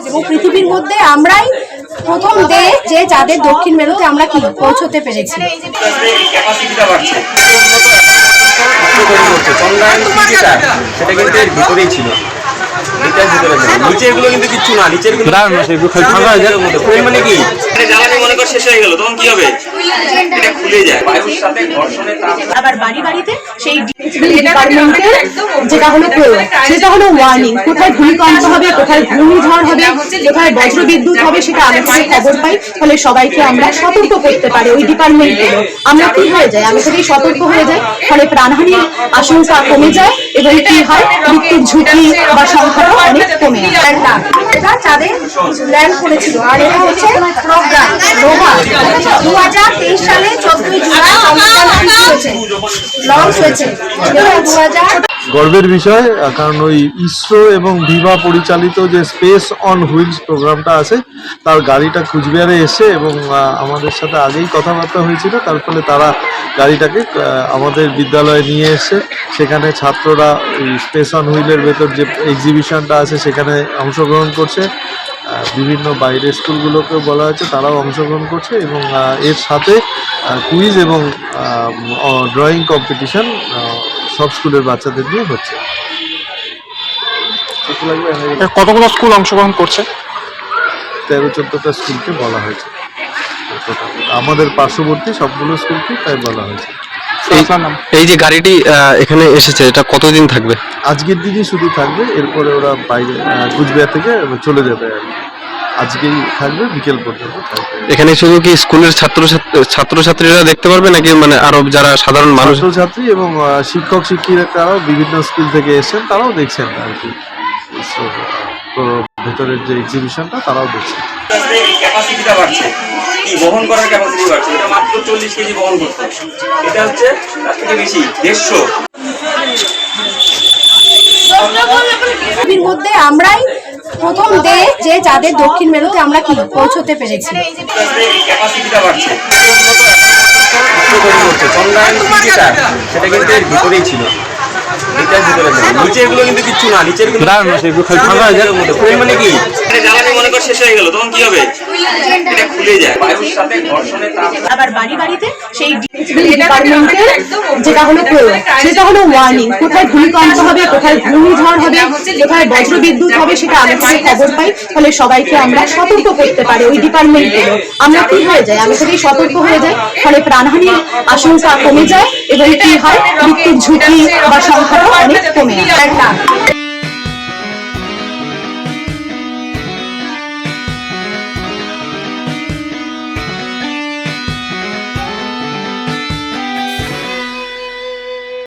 এবং পৃথিবীর মধ্যে আমরাই প্রথম দেশ যে যাদের দক্ষিণ মেরুতে আমরা কি পৌঁছতে পেরেছি। সেটা কিন্তু এর ভিতরেই ছিল ভিতরে নিচেরগুলো কিন্তু কিচ্ছু না নিচের ফুল মানে কি? জ্বালানি মনে কর শেষ হয়ে গেল তখন কি হবে? এটা খুলে যায়। বায়ুর সাথে ঘর্ষণে তাপ আবার বাড়ি বাড়িতে সেই ডিপার্টমেন্টের যেটা হলো প্রয়োগ সেটা হলো ওয়ার্নিং কোথায় ভূমিকম্প হবে কোথায় ঘূর্ণিঝড় হবে কোথায় বজ্রবিদ্যুৎ হবে সেটা আগে থেকে খবর পাই ফলে সবাইকে আমরা সতর্ক করতে পারি ওই ডিপার্টমেন্টগুলো আমরা কি হয়ে যায় আগে থেকেই সতর্ক হয়ে যায় ফলে প্রাণহানির আশঙ্কা কমে যায় এবং কি হয়? মৃত্যুর ঝুঁকি বা সংখ্যাটাও অনেক কমে যায়। চাঁদে ল্যান্ড করেছিল। আর এটা হচ্ছে রোহা দু হাজার তেইশ সালে চোদ্দই জুলাই হয়েছে। লঞ্চ হয়েছে। দু হাজার গর্বের বিষয় কারণ ওই ইসরো এবং ভিভা পরিচালিত যে স্পেস অন হুইলস প্রোগ্রামটা আছে, তার গাড়িটা কুচবিহারে এসে এবং আমাদের সাথে আগেই কথাবার্তা হয়েছিল, তার ফলে তারা গাড়িটাকে আমাদের বিদ্যালয়ে নিয়ে এসে সেখানে ছাত্ররা স্পেস অন হুইলের ভেতর যে এক্সিবিশনটা আছে, সেখানে অংশগ্রহণ করছে। বিভিন্ন বাইরের স্কুলগুলোকেও বলা হয়েছে তারাও অংশগ্রহণ করছে এবং এর সাথে কুইজ এবং ড্রয়িং কম্পিটিশন সব স্কুলের বাচ্চাদের নিয়ে হচ্ছে। কতগুলো স্কুল অংশগ্রহণ করছে? তেরো চোদ্দটা স্কুলকে বলা হয়েছে। আমাদের পার্শ্ববর্তী সবগুলো স্কুলকে তাই বলা হয়েছে। এই যে গাড়িটি এখানে এসেছে এটা কতদিন থাকবে? আজকের দিনই শুধু থাকবে এরপরে ওরা বাইরে কুচবিহার থেকে চলে যাবে আর কি। আজকেই থাকবে বিকেল পর্যন্ত এখানে শুধু কি স্কুলের ছাত্র ছাত্রছাত্রীরা দেখতে পারবে নাকি মানে আরও যারা সাধারণ মানুষ? ছাত্রী এবং শিক্ষক শিক্ষিকারাও বিভিন্ন স্কুল থেকে এসেছেন তারাও দেখছেন আর কি। ভেতরের যে এক্সিবিশনটা তারাও দেখছেন ক্যাপাসিটিটা বাড়ছে। বহন করার ক্যাপাসিটি বাড়ছে? এটা মাত্র চল্লিশ কেজি বহন করছে এটা হচ্ছে তার থেকে বেশি দেড়শো। মধ্যে আমরাই প্রথম দেশ যে যাদের দক্ষিণ মেরুতে আমরা কি পৌঁছতে পেরেছি। ক্যাপাসিটিটা বাড়ছে। সেটা কিন্তু এর ভিতরেই ছিল। এটার ভিতরে ছিল নিচেরগুলো কিন্তু কিচ্ছু না নিচেরগুলো দাঁড়ান না, সেগুলো খালি ফাঁকা হয়ে যায়। মধ্যে। মানে কি? জ্বালানি মনে কর শেষ হয়ে গেল তখন কি হবে? এটা খুলে যায়। বায়ুর সাথে ঘর্ষণে তাপ। আবার বাড়ি বাড়িতে সেই ডিপার্টমেন্টের যেটা হলো সেটা হলো ওয়ার্নিং কোথায় ভূমিকম্প হবে কোথায় ঘূর্ণিঝড় হবে কোথায় বজ্রবিদ্যুৎ হবে সেটা আগে থেকে খবর পাই ফলে সবাইকে আমরা সতর্ক করতে পারি ওই ডিপার্টমেন্টগুলো আমরা কি হয়ে যায় আমি থেকেই সতর্ক হয়ে যায় ফলে প্রাণহানির আশঙ্কা কমে যায় এবং কি হয়? মৃত্যুর ঝুঁকি বা সংখ্যাটাও অনেক কমে যায়